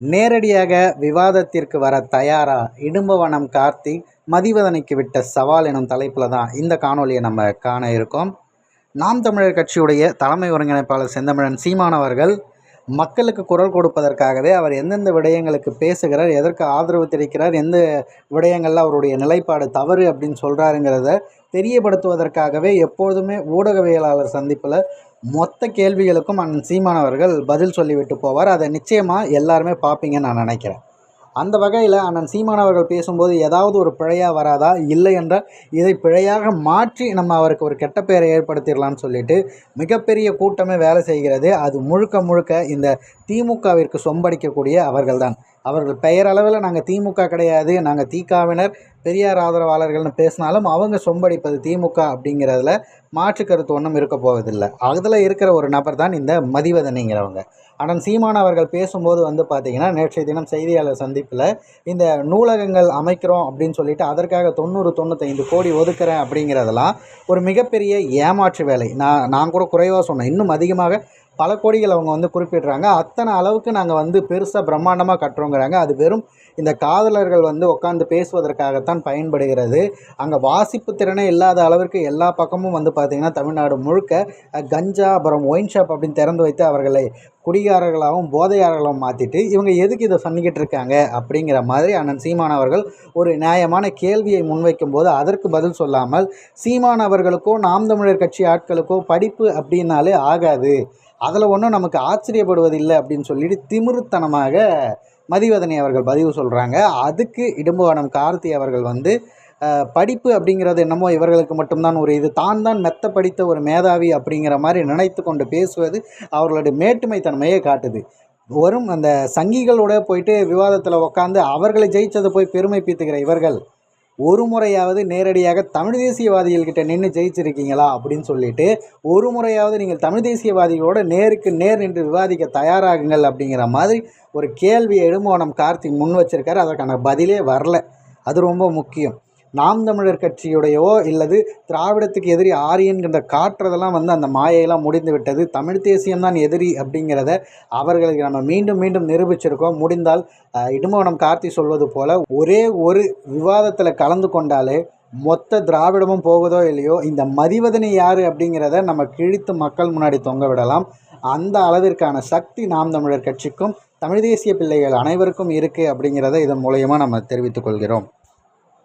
நேரடியாக விவாதத்திற்கு வர தயாரா இடும்பவனம் கார்த்திக் மதிவதனைக்கு விட்ட சவால் எனும் தலைப்பில் தான் இந்த காணொலியை நம்ம காண இருக்கோம். நாம் தமிழர் கட்சியுடைய தலைமை ஒருங்கிணைப்பாளர் செந்தமிழன் சீமானவர்கள் மக்களுக்கு குரல் கொடுப்பதற்காகவே அவர் எந்தெந்த விடயங்களுக்கு பேசுகிறார் எதற்கு ஆதரவு தெரிவிக்கிறார் எந்த விடயங்களில் அவருடைய நிலைப்பாடு தவறு அப்படின்னு சொல்கிறாருங்கிறத தெரியப்படுத்துவதற்காகவே எப்போதுமே ஊடகவியலாளர் சந்திப்பில் மொத்த கேள்விகளுக்கும் அண்ணன் சீமானவர்கள் பதில் சொல்லிவிட்டு போவார். அதை நிச்சயமாக எல்லாருமே பார்ப்பீங்கன்னு நான் நினைக்கிறேன். அந்த வகையில் அண்ணன் சீமான் அவர்கள் பேசும்போது ஏதாவது ஒரு பிழையாக வராதா? இல்லை என்றால் இதை பிழையாக மாற்றி நம்ம அவருக்கு ஒரு கெட்ட பெயரை ஏற்படுத்திடலாம்னு சொல்லிட்டு மிகப்பெரிய கூட்டமே வேலை செய்கிறது. அது முழுக்க முழுக்க இந்த திமுகவிற்கு சொம்படிக்கக்கூடிய அவர்கள்தான். அவர்கள் பெயரளவில் நாங்கள் திமுக கிடையாது. நாங்கள் தீக்காவினர் பெரியார் ஆதரவாளர்கள்னு பேசினாலும் அவங்க சொம்படிப்பது திமுக அப்படிங்கிறதுல மாற்று கருத்து ஒன்றும் இருக்க போவதில்லை. அதில் இருக்கிற ஒரு நபர் தான் இந்த மதிவதனிங்கிறவங்க. ஆனால் சீமான் அவர்கள் பேசும்போது வந்து பார்த்திங்கன்னா நேற்றைய தினம் செய்தியாளர் சந்திப்பில் இந்த நூலகங்கள் அமைக்கிறோம் அப்படின்னு சொல்லிட்டு அதற்காக தொண்ணூறு தொண்ணூத்தைந்து கோடி ஒதுக்குறேன் அப்படிங்கிறதெல்லாம் ஒரு மிகப்பெரிய ஏமாற்று வேலை. நான் நான் கூட குறைவாக சொன்னேன். இன்னும் அதிகமாக பல கோடிகள் அவங்க வந்து குறிப்பிடுறாங்க. அத்தனை அளவுக்கு நாங்கள் வந்து பெருசாக பிரம்மாண்டமாக கட்டுறோங்கிறாங்க. அது வெறும் இந்த காதலர்கள் வந்து உட்காந்து பேசுவதற்காகத்தான் பயன்படுகிறது. அங்கே வாசிப்பு திறனே இல்லாத அளவிற்கு எல்லா பக்கமும் வந்து பார்த்திங்கன்னா தமிழ்நாடு முழுக்க கஞ்சா அப்புறம் ஒயின் ஷாப் அப்படின்னு திறந்து வைத்து அவர்களை குடிகாரர்களாகவும் போதையாளர்களாகவும் மாற்றிட்டு இவங்க எதுக்கு இதை பண்ணிக்கிட்டு இருக்காங்க அப்படிங்கிற மாதிரி அண்ணன் சீமான் அவர்கள் ஒரு நியாயமான கேள்வியை முன்வைக்கும் போது அதற்கு பதில் சொல்லாமல் சீமான் அவர்களுக்கோ நாம் தமிழர் கட்சி ஆட்களுக்கோ படிப்பு அப்படின்னாலே ஆகாது. அதில் ஒன்றும் நமக்கு ஆச்சரியப்படுவதில்லை அப்படின்னு சொல்லிட்டு திமிருத்தனமாக மதிவதனி அவர்கள் பதிவு சொல்கிறாங்க அதுக்கு இடும்புவனம் கார்த்தி அவர்கள் வந்து படிப்பு அப்படிங்கிறது என்னமோ இவர்களுக்கு மட்டும்தான் ஒரு இது. தான் தான் மெத்த படித்த ஒரு மேதாவி அப்படிங்கிற மாதிரி நினைத்து கொண்டு பேசுவது அவர்களுடைய மேட்டுமைத்தன்மையை காட்டுது. வரும் அந்த சங்கிகளோட போயிட்டு விவாதத்தில் உட்காந்து அவர்களை ஜெயித்ததை போய் பெருமை பீத்துக்கிற இவர்கள் ஒரு முறையாவது நேரடியாக தமிழ் தேசியவாதிகள்கிட்ட நின்று ஜெயிச்சிருக்கீங்களா அப்படின்னு சொல்லிட்டு ஒரு முறையாவது நீங்கள் தமிழ் தேசியவாதிகளோட நேருக்கு நேர் நின்று விவாதிக்க தயாராகுங்கள் அப்படிங்கிற மாதிரி ஒரு கேள்வி எழுமோனம் கார்த்திக் முன் வச்சிருக்காரு. அதற்கான பதிலே வரல. அது ரொம்ப முக்கியம். நாம் தமிழர் கட்சியுடையவோ இல்லது திராவிடத்துக்கு எதிரி ஆரியன்கின்ற காட்டுறதெல்லாம் வந்து அந்த மாயையெல்லாம் முடிந்து விட்டது. தமிழ் தேசியம்தான் எதிரி அப்படிங்கிறத அவர்களுக்கு நம்ம மீண்டும் மீண்டும் நிரூபிச்சிருக்கோம். முடிந்தால் இடுமவனம் கார்த்தி சொல்வது போல ஒரே ஒரு விவாதத்தில் கலந்து கொண்டாலே மொத்த திராவிடமும் போகுதோ இல்லையோ இந்த மதிவதனை யார் அப்படிங்கிறத நம்ம கிழித்து மக்கள் முன்னாடி தொங்க விடலாம். அந்த அளவிற்கான சக்தி நாம் தமிழர் கட்சிக்கும் தமிழ் தேசிய பிள்ளைகள் அனைவருக்கும் இருக்குது அப்படிங்கிறத இதன் மூலயமா நம்ம தெரிவித்துக் கொள்கிறோம்.